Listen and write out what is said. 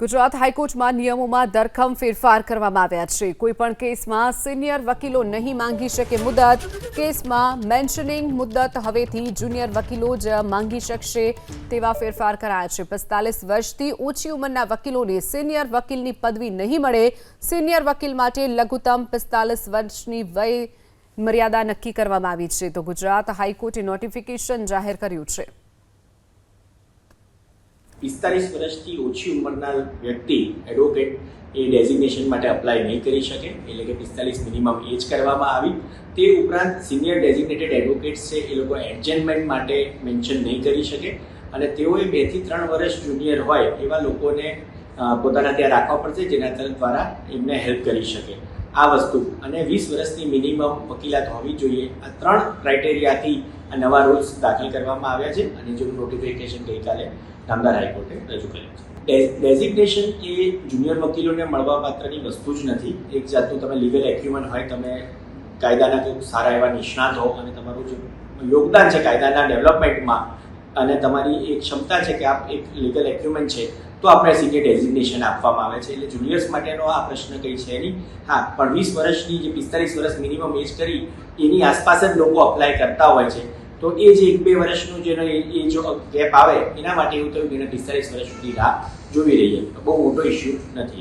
ગુજરાત હાઈકોર્ટમાં નિયમોમાં ધરખમ ફેરફાર કરવામાં આવ્યા છે. કોઈપણ કેસમાં સિનિયર વકીલો નહીં માંગી શકે મુદત. કેસમાં મેન્શનિંગ મુદત હવેથી જુનિયર વકીલો જ માંગી શકશે તેવા ફેરફાર કરાયા છે. પિસ્તાલીસ વર્ષથી ઓછી ઉંમરના વકીલોને સિનિયર વકીલની પદવી નહીં મળે. સિનિયર વકીલ માટે લઘુત્તમ પિસ્તાલીસ વર્ષની વય મર્યાદા નક્કી કરવામાં આવી છે. તો ગુજરાત હાઈકોર્ટે નોટિફિકેશન જાહેર કર્યું છે. પિસ્તાલીસ વર્ષથી ઓછી ઉંમરના વ્યક્તિ એડવોકેટ એ ડેઝિગ્નેશન માટે અપ્લાય નહીં કરી શકે, એટલે કે પિસ્તાલીસ મિનિમમ એજ કરવામાં આવી. તે ઉપરાંત સિનિયર ડેઝિગ્નેટેડ એડવોકેટ્સ છે, એ લોકો એડજમેન્ટ માટે મેન્શન નહીં કરી શકે. અને તેઓએ બેથી ત્રણ વર્ષ જુનિયર હોય એવા લોકોને પોતાના ત્યાં રાખવા પડશે, જેના દ્વારા એમને હેલ્પ કરી શકે. આ વસ્તુ. અને વીસ વર્ષની મિનિમમ વકીલાત હોવી જોઈએ. આ ત્રણ ક્રાઇટેરિયાથી નવા રૂલ્સ દાખલ કરવામાં આવ્યા છે અને જેનું નોટિફિકેશન ગઈકાલે નામદાર હાઈકોર્ટે રજૂ કર્યું છે. ડેઝિગ્નેશન એ જુનિયર વકીલોને મળવા પાત્રની વસ્તુ જ નથી. એક જાતનું તમે લીગલ એક્યુમેન્ટ હોય, તમે કાયદાના કોઈ સારા એવા નિષ્ણાત હો અને તમારું જે યોગદાન છે કાયદાના ડેવલપમેન્ટમાં અને તમારી એક ક્ષમતા છે કે આપ એક લીગલ એક્યુમેન્ટ છે, તો આપણે સિનિયર ડેઝિગ્નેશન આપવામાં આવે છે. એટલે જુનિયર્સ માટેનો આ પ્રશ્ન કંઈ છે નહીં. હા, પણ વીસ વર્ષની જે પિસ્તાલીસ વર્ષ મિનિમમ એજ કરી, એની આસપાસ જ લોકો અપ્લાય કરતા હોય છે. તો એ જે એક બે વર્ષનું જેનો એ જો ગેપ આવે, એના માટે એવું થયું કે એને પિસ્તાલીસ વર્ષ સુધી રાહ જોવી રહીએ બહુ મોટો ઇસ્યુ નથી.